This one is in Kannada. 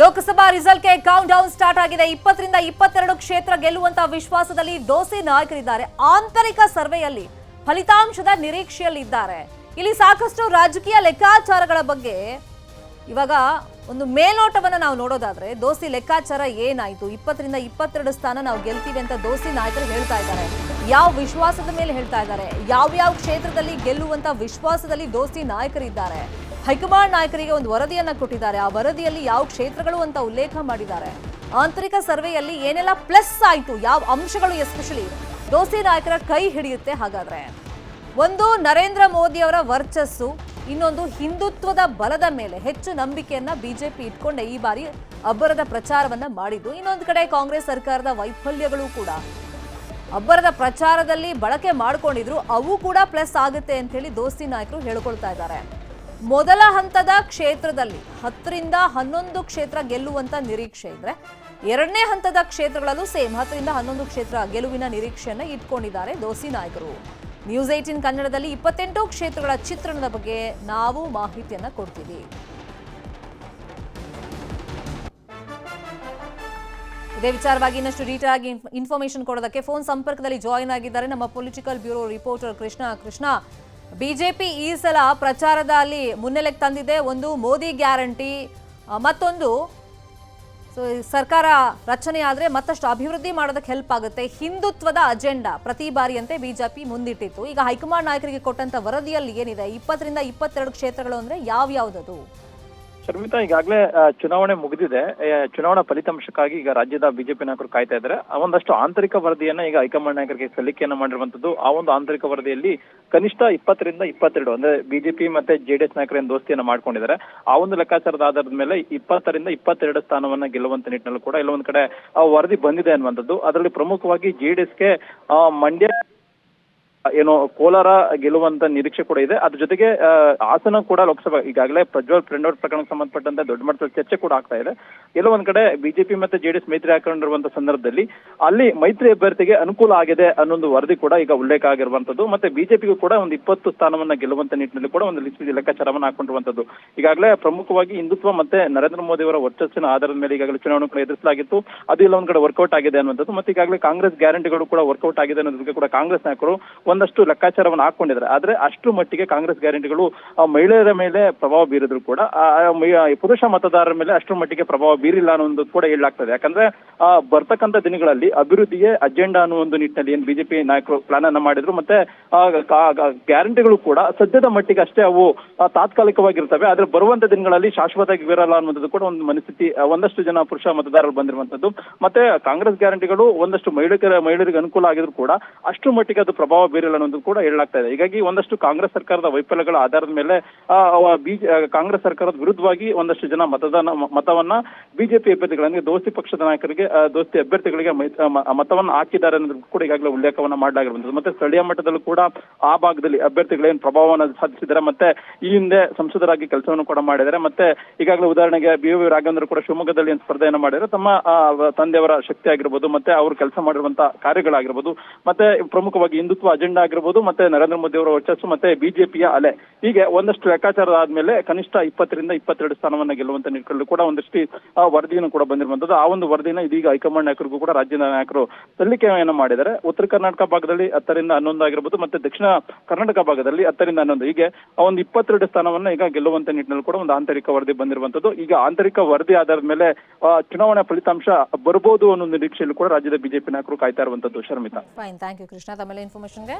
ಲೋಕಸಭಾ ರಿಸಲ್ಟ್ಗೆ ಕೌಂಟ್ ಡೌನ್ ಸ್ಟಾರ್ಟ್ ಆಗಿದೆ. ಇಪ್ಪತ್ತರಿಂದ ಇಪ್ಪತ್ತೆರಡು ಕ್ಷೇತ್ರ ಗೆಲ್ಲುವಂತ ವಿಶ್ವಾಸದಲ್ಲಿ ದೋಸೆ ನಾಯಕರಿದ್ದಾರೆ. ಆಂತರಿಕ ಸರ್ವೆಯಲ್ಲಿ ಫಲಿತಾಂಶದ ನಿರೀಕ್ಷೆಯಲ್ಲಿದ್ದಾರೆ. ಇಲ್ಲಿ ಸಾಕಷ್ಟು ರಾಜಕೀಯ ಲೆಕ್ಕಾಚಾರಗಳ ಬಗ್ಗೆ ಇವಾಗ ಒಂದು ಮೇಲ್ನೋಟವನ್ನು ನಾವು ನೋಡೋದಾದ್ರೆ, ದೋಸಿ ಲೆಕ್ಕಾಚಾರ ಏನಾಯ್ತು? ಇಪ್ಪತ್ತರಿಂದ ಇಪ್ಪತ್ತೆರಡು ಸ್ಥಾನ ನಾವು ಗೆಲ್ತೀವಿ ಅಂತ ದೋಸಿ ನಾಯಕರು ಹೇಳ್ತಾ ಇದ್ದಾರೆ. ಯಾವ ವಿಶ್ವಾಸದ ಮೇಲೆ ಹೇಳ್ತಾ ಇದ್ದಾರೆ? ಯಾವ ಯಾವ ಕ್ಷೇತ್ರದಲ್ಲಿ ಗೆಲ್ಲುವಂತ ವಿಶ್ವಾಸದಲ್ಲಿ ದೋಸಿ ನಾಯಕರಿದ್ದಾರೆ? ಹೈಕಮಾಂಡ್ ನಾಯಕರಿಗೆ ಒಂದು ವರದಿಯನ್ನ ಕೊಟ್ಟಿದ್ದಾರೆ. ಆ ವರದಿಯಲ್ಲಿ ಯಾವ ಕ್ಷೇತ್ರಗಳು ಅಂತ ಉಲ್ಲೇಖ ಮಾಡಿದ್ದಾರೆ. ಆಂತರಿಕ ಸರ್ವೆಯಲ್ಲಿ ಏನೆಲ್ಲ ಪ್ಲಸ್ ಆಯಿತು, ಯಾವ ಅಂಶಗಳು ಎಸ್ಪೆಷಲಿ ದೋಸ್ತಿ ನಾಯಕರ ಕೈ ಹಿಡಿಯುತ್ತೆ ಹಾಗಾದ್ರೆ. ಒಂದು, ನರೇಂದ್ರ ಮೋದಿ ಅವರ ವರ್ಚಸ್ಸು, ಇನ್ನೊಂದು, ಹಿಂದುತ್ವದ ಬಲದ ಮೇಲೆ ಹೆಚ್ಚು ನಂಬಿಕೆಯನ್ನ ಬಿಜೆಪಿ ಇಟ್ಕೊಂಡೆ ಈ ಬಾರಿ ಅಬ್ಬರದ ಪ್ರಚಾರವನ್ನ ಮಾಡಿದ್ದು. ಇನ್ನೊಂದು ಕಡೆ ಕಾಂಗ್ರೆಸ್ ಸರ್ಕಾರದ ವೈಫಲ್ಯಗಳು ಕೂಡ. ಅಬ್ಬರದ ಪ್ರಚಾರದಲ್ಲಿ ಬಳಕೆ ಮಾಡಿಕೊಂಡಿದ್ರು, ಅವು ಕೂಡ ಪ್ಲಸ್ ಆಗುತ್ತೆ ಅಂತ ಹೇಳಿ ದೋಸ್ತಿ ನಾಯಕರು ಹೇಳ್ಕೊಳ್ತಾ ಇದ್ದಾರೆ. ಮೊದಲ ಹಂತದ ಕ್ಷೇತ್ರದಲ್ಲಿ ಹತ್ತರಿಂದ ಹನ್ನೊಂದು ಕ್ಷೇತ್ರ ಗೆಲ್ಲುವಂತ ನಿರೀಕ್ಷೆ ಇದ್ರೆ ಎರಡನೇ ಹಂತದ ಕ್ಷೇತ್ರಗಳಲ್ಲೂ ಸೇಮ್, ಹತ್ತರಿಂದ ಹನ್ನೊಂದು ಕ್ಷೇತ್ರ ಗೆಲುವಿನ ನಿರೀಕ್ಷೆಯನ್ನು ಇಟ್ಕೊಂಡಿದ್ದಾರೆ ದೋಸಿ ನಾಯಕರು. ನ್ಯೂಸ್ ಏಯ್ಟೀನ್ ಕನ್ನಡದಲ್ಲಿ ಇಪ್ಪತ್ತೆಂಟು ಕ್ಷೇತ್ರಗಳ ಚಿತ್ರಣದ ಬಗ್ಗೆ ನಾವು ಮಾಹಿತಿಯನ್ನ ಕೊಡ್ತೀವಿ. ಇದೇ ವಿಚಾರವಾಗಿ ಇನ್ನಷ್ಟು ಡೀಟೇಲ್ ಆಗಿ ಇನ್ಫಾರ್ಮೇಶನ್ ಕೊಡೋದಕ್ಕೆ ಫೋನ್ ಸಂಪರ್ಕದಲ್ಲಿ ಜಾಯಿನ್ ಆಗಿದ್ದಾರೆ ನಮ್ಮ political bureau reporter Krishna. Krishna BJP ಈ ಸಲ ಪ್ರಚಾರದಲ್ಲಿ ಮುನ್ನೆಲೆಗೆ ತಂದಿದೆ. ಒಂದು ಮೋದಿ ಗ್ಯಾರಂಟಿ ಮತ್ತೊಂದು, ಸೊ ಸರ್ಕಾರ ರಚನೆ ಆದರೆ ಮತ್ತಷ್ಟು ಅಭಿವೃದ್ಧಿ ಮಾಡೋದಕ್ಕೆ ಹೆಲ್ಪ್ ಆಗುತ್ತೆ. ಹಿಂದುತ್ವದ ಅಜೆಂಡಾ ಪ್ರತಿ ಬಾರಿಯಂತೆ ಬಿಜೆಪಿ ಮುಂದಿಟ್ಟಿತ್ತು. ಈಗ ಹೈಕಮಾಂಡ್ ನಾಯಕರಿಗೆ ಕೊಟ್ಟಂತ ವರದಿಯಲ್ಲಿ ಏನಿದೆ? ಇಪ್ಪತ್ತರಿಂದ ಇಪ್ಪತ್ತೆರಡು ಕ್ಷೇತ್ರಗಳು ಅಂದ್ರೆ ಯಾವ್ಯಾವ್ದದು? ಶರ್ಮಿತಾ, ಈಗಾಗಲೇ ಚುನಾವಣೆ ಮುಗಿದಿದೆ. ಚುನಾವಣಾ ಫಲಿತಾಂಶಕ್ಕಾಗಿ ಈಗ ರಾಜ್ಯದ ಬಿಜೆಪಿ ನಾಯಕರು ಕಾಯ್ತಾ ಇದ್ದಾರೆ. ಒಂದಷ್ಟು ಆಂತರಿಕ ವರದಿಯನ್ನ ಈಗ ಹೈಕಮಾಂಡ್ ನಾಯಕರಿಗೆ ಸಲ್ಲಿಕೆಯನ್ನ ಮಾಡಿರುವಂತದ್ದು ಆ ಒಂದು ಆಂತರಿಕ ವರದಿಯಲ್ಲಿ ಕನಿಷ್ಠ ಇಪ್ಪತ್ತರಿಂದ ಇಪ್ಪತ್ತೆರಡು, ಅಂದ್ರೆ ಬಿಜೆಪಿ ಮತ್ತೆ ಜೆಡಿಎಸ್ ನಾಯಕರೇನು ದೋಸ್ತಿಯನ್ನು ಮಾಡ್ಕೊಂಡಿದ್ದಾರೆ. ಆ ಒಂದು ಲೆಕ್ಕಾಚಾರದ ಆಧಾರದ ಮೇಲೆ ಇಪ್ಪತ್ತರಿಂದ ಇಪ್ಪತ್ತೆರಡು ಸ್ಥಾನವನ್ನ ಗೆಲ್ಲುವಂತ ನಿಟ್ಟಿನಲ್ಲಿ ಕೂಡ ಇಲ್ಲೊಂದು ಕಡೆ, ಆ, ವರದಿ ಬಂದಿದೆ ಅನ್ನುವಂಥದ್ದು. ಅದರಲ್ಲಿ ಪ್ರಮುಖವಾಗಿ ಜೆಡಿಎಸ್ಗೆ ಮಂಡ್ಯ ಏನು ಕೋಲಾರ ಗೆಲ್ಲುವಂತ ನಿರೀಕ್ಷೆ ಕೂಡ ಇದೆ. ಅದ್ರ ಜೊತೆಗೆ ಹಾಸನ ಕೂಡ ಲೋಕಸಭಾ, ಈಗಾಗಲೇ ಪ್ರಜ್ವಲ್ ಫ್ರೆಂಡ್ ಪ್ರಕರಣಕ್ಕೆ ಸಂಬಂಧಪಟ್ಟಂತೆ ದೊಡ್ಡ ಮಟ್ಟದಲ್ಲಿ ಚರ್ಚೆ ಕೂಡ ಆಗ್ತಾ ಇದೆ. ಕೆಲವೊಂದ್ ಕಡೆ ಬಿಜೆಪಿ ಮತ್ತೆ ಜೆಡಿಎಸ್ ಮೈತ್ರಿ ಹಾಕೊಂಡಿರುವಂತ ಸಂದರ್ಭದಲ್ಲಿ ಅಲ್ಲಿ ಮೈತ್ರಿ ಅಭ್ಯರ್ಥಿಗೆ ಅನುಕೂಲ ಆಗಿದೆ ಅನ್ನೊಂದು ವರದಿ ಕೂಡ ಈಗ ಉಲ್ಲೇಖ ಆಗಿರುವಂತದ್ದು ಮತ್ತೆ ಬಿಜೆಪಿಗೂ ಕೂಡ ಒಂದು ಇಪ್ಪತ್ತು ಸ್ಥಾನವನ್ನ ಗೆಲ್ಲುವಂತ ನಿಟ್ಟಿನಲ್ಲಿ ಕೂಡ ಒಂದು ಲೆಕ್ಕಾಚಾರವನ್ನು ಹಾಕೊಂಡಿರುವಂತದ್ದು ಈಗಾಗಲೇ ಪ್ರಮುಖವಾಗಿ ಹಿಂದುತ್ವ ಮತ್ತೆ ನರೇಂದ್ರ ಮೋದಿ ಅವರ ವರ್ಚಸ್ಸಿನ ಆಧಾರದ ಮೇಲೆ ಈಗಾಗಲೇ ಚುನಾವಣೆ ಎದುರಿಸಲಾಗಿತ್ತು. ಅದು ಇಲ್ಲ ಒಂದ್ ಕಡೆ ವರ್ಕೌಟ್ ಆಗಿದೆ ಅನ್ನುವಂಥದ್ದು. ಮತ್ತೆ ಈಗಾಗಲೇ ಕಾಂಗ್ರೆಸ್ ಗ್ಯಾರಂಟಿಗಳು ಕೂಡ ವರ್ಕೌಟ್ ಆಗಿದೆ ಅನ್ನೋದಕ್ಕೆ ಕೂಡ ಕಾಂಗ್ರೆಸ್ ನಾಯಕರು ಒಂದಷ್ಟು ಲೆಕ್ಕಾಚಾರವನ್ನು ಹಾಕೊಂಡಿದ್ದಾರೆ. ಆದ್ರೆ ಅಷ್ಟು ಮಟ್ಟಿಗೆ ಕಾಂಗ್ರೆಸ್ ಗ್ಯಾರಂಟಿಗಳು ಮಹಿಳೆಯರ ಮೇಲೆ ಪ್ರಭಾವ ಬೀರಿದ್ರು ಕೂಡ ಪುರುಷ ಮತದಾರರ ಮೇಲೆ ಅಷ್ಟು ಮಟ್ಟಿಗೆ ಪ್ರಭಾವ ಬೀರಿಲ್ಲ ಅನ್ನೋದು ಕೂಡ ಹೇಳಲಾಗ್ತದೆ. ಯಾಕಂದ್ರೆ ಬರ್ತಕ್ಕಂಥ ದಿನಗಳಲ್ಲಿ ಅಭಿವೃದ್ಧಿಗೆ ಅಜೆಂಡಾ ಅನ್ನೋ ಒಂದು ನಿಟ್ಟಿನಲ್ಲಿ ಏನ್ ಬಿಜೆಪಿ ನಾಯಕರು ಪ್ಲಾನ್ ಅನ್ನ ಮಾಡಿದ್ರು. ಮತ್ತೆ ಗ್ಯಾರಂಟಿಗಳು ಕೂಡ ಸದ್ಯದ ಮಟ್ಟಿಗೆ ಅಷ್ಟೇ ಅವು ತಾತ್ಕಾಲಿಕವಾಗಿರ್ತವೆ. ಆದ್ರೆ ಬರುವಂತ ದಿನಗಳಲ್ಲಿ ಶಾಶ್ವತವಾಗಿ ಬೀರಲ್ಲ ಅನ್ನೋದು ಕೂಡ ಒಂದು ಮನಸ್ಥಿತಿ ಒಂದಷ್ಟು ಜನ ಪುರುಷ ಮತದಾರರು ಬಂದಿರುವಂತದ್ದು. ಮತ್ತೆ ಕಾಂಗ್ರೆಸ್ ಗ್ಯಾರಂಟಿಗಳು ಒಂದಷ್ಟು ಮಹಿಳೆಯರ ಮಹಿಳೆಯರಿಗೆ ಅನುಕೂಲ ಆಗಿದ್ರು ಕೂಡ ಅಷ್ಟು ಮಟ್ಟಿಗೆ ಅದು ಪ್ರಭಾವ ಬೀರಿಲ್ಲ ಅನ್ನೋದು ಕೂಡ ಹೇಳಲಾಗ್ತಾ ಇದೆ. ಹೀಗಾಗಿ ಒಂದಷ್ಟು ಕಾಂಗ್ರೆಸ್ ಸರ್ಕಾರದ ವೈಫಲ್ಯಗಳ ಆಧಾರದ ಮೇಲೆ ಕಾಂಗ್ರೆಸ್ ಸರ್ಕಾರದ ವಿರುದ್ಧವಾಗಿ ಒಂದಷ್ಟು ಜನ ಮತದಾನ, ಮತವನ್ನ ಬಿಜೆಪಿ ಅಭ್ಯರ್ಥಿಗಳಿಗೆ ದೋಸ್ತಿ ಪಕ್ಷದ ನಾಯಕರಿಗೆ ದೋಸ್ತಿ ಅಭ್ಯರ್ಥಿಗಳಿಗೆ ಮತವನ್ನ ಹಾಕಿದ್ದಾರೆ ಅನ್ನೋದು ಕೂಡ ಈಗಾಗಲೇ ಉಲ್ಲೇಖವನ್ನ ಮಾಡಲಾಗಿರುವಂತದ್ದು ಮತ್ತೆ ಸ್ಥಳೀಯ ಮಟ್ಟದಲ್ಲೂ ಕೂಡ ಆ ಭಾಗದಲ್ಲಿ ಅಭ್ಯರ್ಥಿಗಳೇನು ಪ್ರಭಾವವನ್ನು ಸಾಧಿಸಿದ್ದಾರೆ, ಮತ್ತೆ ಈ ಹಿಂದೆ ಸಂಸದರಾಗಿ ಕೆಲಸವನ್ನು ಕೂಡ ಮಾಡಿದ್ದಾರೆ, ಮತ್ತೆ ಈಗಾಗಲೇ ಉದಾಹರಣೆಗೆ ಬಿ ವಿ ರಾಘವೇಂದ್ರ ಕೂಡ ಶಿವಮೊಗ್ಗದಲ್ಲಿ ಸ್ಪರ್ಧೆಯನ್ನು ಮಾಡಿದ್ದಾರೆ. ತಮ್ಮ ತಂದೆಯವರ ಶಕ್ತಿ ಆಗಿರ್ಬೋದು, ಮತ್ತೆ ಅವರು ಕೆಲಸ ಮಾಡಿರುವಂತಹ ಕಾರ್ಯಗಳಾಗಿರ್ಬೋದು, ಮತ್ತೆ ಪ್ರಮುಖವಾಗಿ ಹಿಂದುತ್ವ ಅಜೆಂಡಾ ಆಗಿರ್ಬೋದು ಮತ್ತೆ ನರೇಂದ್ರ ಮೋದಿ ಅವರ ವರ್ಚಸ್ಸು ಮತ್ತೆ ಬಿಜೆಪಿಯ ಅಲೆ. ಹೀಗೆ ಒಂದಷ್ಟು ಲೆಕ್ಕಾಚಾರ ಆದ್ಮೇಲೆ ಕನಿಷ್ಠ ಇಪ್ಪತ್ತರಿಂದ ಇಪ್ಪತ್ತೆರಡು ಸ್ಥಾನವನ್ನ ಗೆಲ್ಲುವಂತ ನಿಟ್ಟಿನಲ್ಲಿ ಕೂಡ ಒಂದಷ್ಟು ವರದಿಯನ್ನು ಕೂಡ ಬಂದಿರುವಂತದ್ದು ಆ ಒಂದು ವರದಿನ ಇದೀಗ ಹೈಕಮಾಂಡ್ ನಾಯಕರಿಗೂ ಕೂಡ ರಾಜ್ಯದ ನಾಯಕರು ಸಲ್ಲಿಕೆಯನ್ನು ಮಾಡಿದ್ದಾರೆ. ಉತ್ತರ ಕರ್ನಾಟಕ ಭಾಗದಲ್ಲಿ ಹತ್ತರಿಂದ ಹನ್ನೊಂದು ಆಗಿರ್ಬೋದು ಮತ್ತೆ ದಕ್ಷಿಣ ಕರ್ನಾಟಕ ಭಾಗದಲ್ಲಿ ಹತ್ತರಿಂದ ಹನ್ನೊಂದು. ಹೀಗೆ ಒಂದು ಇಪ್ಪತ್ತೆರಡು ಸ್ಥಾನವನ್ನ ಈಗ ಗೆಲ್ಲುವಂತ ನಿಟ್ಟಿನಲ್ಲಿ ಕೂಡ ಒಂದು ಆಂತರಿಕ ವರದಿ ಬಂದಿರುವಂತದ್ದು. ಈಗ ಆಂತರಿಕ ವರದಿ ಆಧಾರದ ಮೇಲೆ ಚುನಾವಣಾ ಫಲಿತಾಂಶ ಬರಬಹುದು ಅನ್ನೋ ನಿರೀಕ್ಷೆಯಲ್ಲಿ ಕೂಡ ರಾಜ್ಯದ ಬಿಜೆಪಿ ನಾಯಕರು ಕಾಯ್ತಾ ಇರುವಂತದ್ದು. Sharmita. Fine thank you Krishna. ತಮ್ಮಲ್ಲಿ ಇನ್ಫಾರ್ಮೇಶನ್ಗೆ